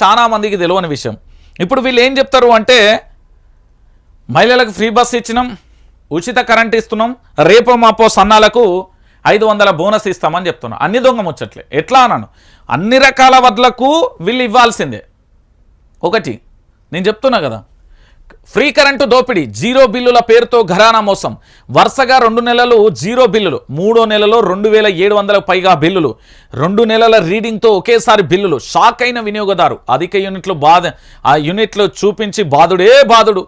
చాలా మందికి తెలియని విషయం. ఇప్పుడు వీళ్ళు ఏం చెప్తారు అంటే మహిళలకు ఫ్రీ బస్ ఇచ్చినాం ఉచిత కరెంట్ ఇస్తున్నాం రేపో మాపో సన్నాలకు ఐదు వందల బోనస్ ఇస్తామని చెప్తున్నాం. అన్ని దొంగ ముచ్చట్లే. ఎట్లా అన్నాను అన్ని రకాల వడ్లకు వీళ్ళు ఇవ్వాల్సిందే. ఒకటి నేను చెప్తున్నా కదా ఫ్రీ కరెంటు దోపిడీ జీరో బిల్లుల పేరుతో ఘరానా మోసం. వరుసగా రెండు నెలలు జీరో బిల్లులు మూడో నెలలో రెండు వేల ఏడు వందలకు పైగా బిల్లులు రెండు నెలల రీడింగ్తో ఒకేసారి బిల్లులు. షాక్ అయిన వినియోగదారు అధిక యూనిట్లు బాధ ఆ యూనిట్లు చూపించి బాధుడే బాధుడు.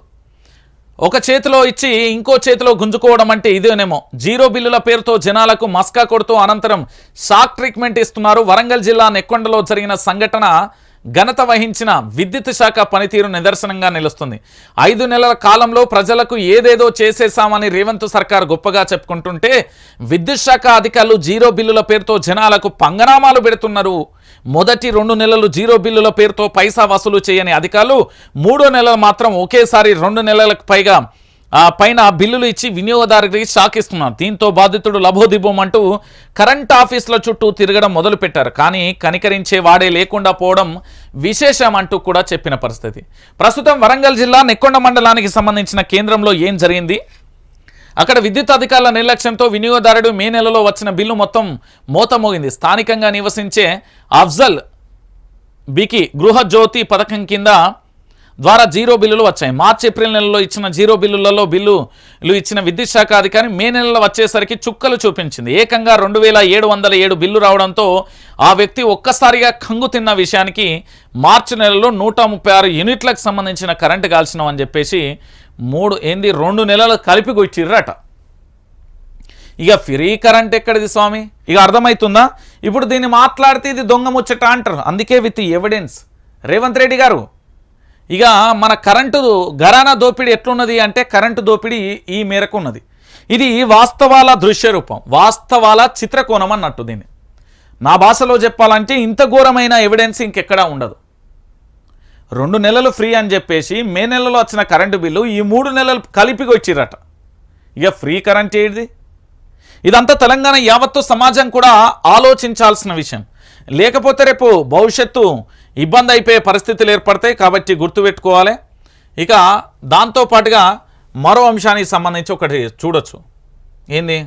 ఒక చేతిలో ఇచ్చి ఇంకో చేతిలో గుంజుకోవడం అంటే ఇదేనేమో. జీరో బిల్లుల పేరుతో జనాలకు మస్కా కొడుతూ అనంతరం షాక్ ట్రీట్మెంట్ ఇస్తున్నారు వరంగల్ జిల్లా నెక్కొండలో జరిగిన సంఘటన ఘనత వహించిన విద్యుత్ శాఖ పనితీరు నిదర్శనంగా నిలుస్తుంది. ఐదు నెలల కాలంలో ప్రజలకు ఏదేదో చేసేసామని రేవంత్ సర్కార్ గొప్పగా చెప్పుకుంటుంటే విద్యుత్ శాఖ అధికారులు జీరో బిల్లుల పేరుతో జనాలకు పంగనామాలు పెడుతున్నారు. మొదటి రెండు నెలలు జీరో బిల్లుల పేరుతో పైసా వసూలు చేయని అధికారులు మూడో నెలలు మాత్రం ఒకేసారి రెండు నెలలకు పైగా పైన బిల్లులు ఇచ్చి వినియోగదారుకి షాక్ ఇస్తున్నారు దీంతో బాధితుడు లభోదిబోం అంటూ కరెంట్ ఆఫీసుల చుట్టూ తిరగడం మొదలుపెట్టారు. కానీ కనికరించే వాడే లేకుండా పోవడం విశేషం అంటూ కూడా చెప్పిన పరిస్థితి. ప్రస్తుతం వరంగల్ జిల్లా నెక్కొండ మండలానికి సంబంధించిన కేంద్రంలో ఏం జరిగింది? అక్కడ విద్యుత్ అధికారుల నిర్లక్ష్యంతో వినియోగదారుడు మే నెలలో వచ్చిన బిల్లు మొత్తం మోతమోగింది. స్థానికంగా నివసించే అఫ్జల్ బికి గృహజ్యోతి పథకం కింద ద్వారా జీరో బిల్లులు వచ్చాయి. మార్చి ఏప్రిల్ నెలలో ఇచ్చిన జీరో బిల్లులలో బిల్లులు ఇచ్చిన విద్యుత్ శాఖ అధికారి మే నెలలో వచ్చేసరికి చుక్కలు చూపించింది. ఏకంగా రెండు వేల ఏడు వందల ఏడు బిల్లు రావడంతో ఆ వ్యక్తి ఒక్కసారిగా కంగు తిన్న విషయానికి మార్చి నెలలో నూట ముప్పై ఆరు యూనిట్లకు సంబంధించిన కరెంటు కాల్చినాం అని చెప్పేసి మూడు ఏంది రెండు నెలలు కలిపి కొచ్చిర్రట ఇక ఫ్రీ కరెంట్ ఎక్కడిది స్వామి? ఇక అర్థమవుతుందా ఇప్పుడు దీన్ని మాట్లాడితే ఇది దొంగ ముచ్చట అంటారు. అందుకే విత్ ఎవిడెన్స్ రేవంత్ రెడ్డి గారు ఇక మన కరెంటు ఘరానా దోపిడీ ఎట్లున్నది అంటే కరెంటు దోపిడీ ఈ మేరకు ఉన్నది ఇది వాస్తవాల దృశ్య రూపం వాస్తవాల చిత్రకోణం అన్నట్టు దీన్ని. నా భాషలో చెప్పాలంటే ఇంత ఘోరమైన ఎవిడెన్స్ ఇంకెక్కడా ఉండదు. రెండు నెలలు ఫ్రీ అని చెప్పేసి మే నెలలో వచ్చిన కరెంటు బిల్లు ఈ మూడు నెలలు కలిపి వచ్చిరట. ఇక ఫ్రీ కరెంట్ ఏది ఇదంతా తెలంగాణ యావత్తు సమాజం కూడా ఆలోచించాల్సిన విషయం. లేకపోతే రేపు భవిష్యత్తు ఇబ్బంది అయిపోయే పరిస్థితులు ఏర్పడతాయి కాబట్టి గుర్తుపెట్టుకోవాలి ఇక దాంతోపాటుగా మరో అంశానికి సంబంధించి ఒకటి చూడొచ్చు. ఏంది?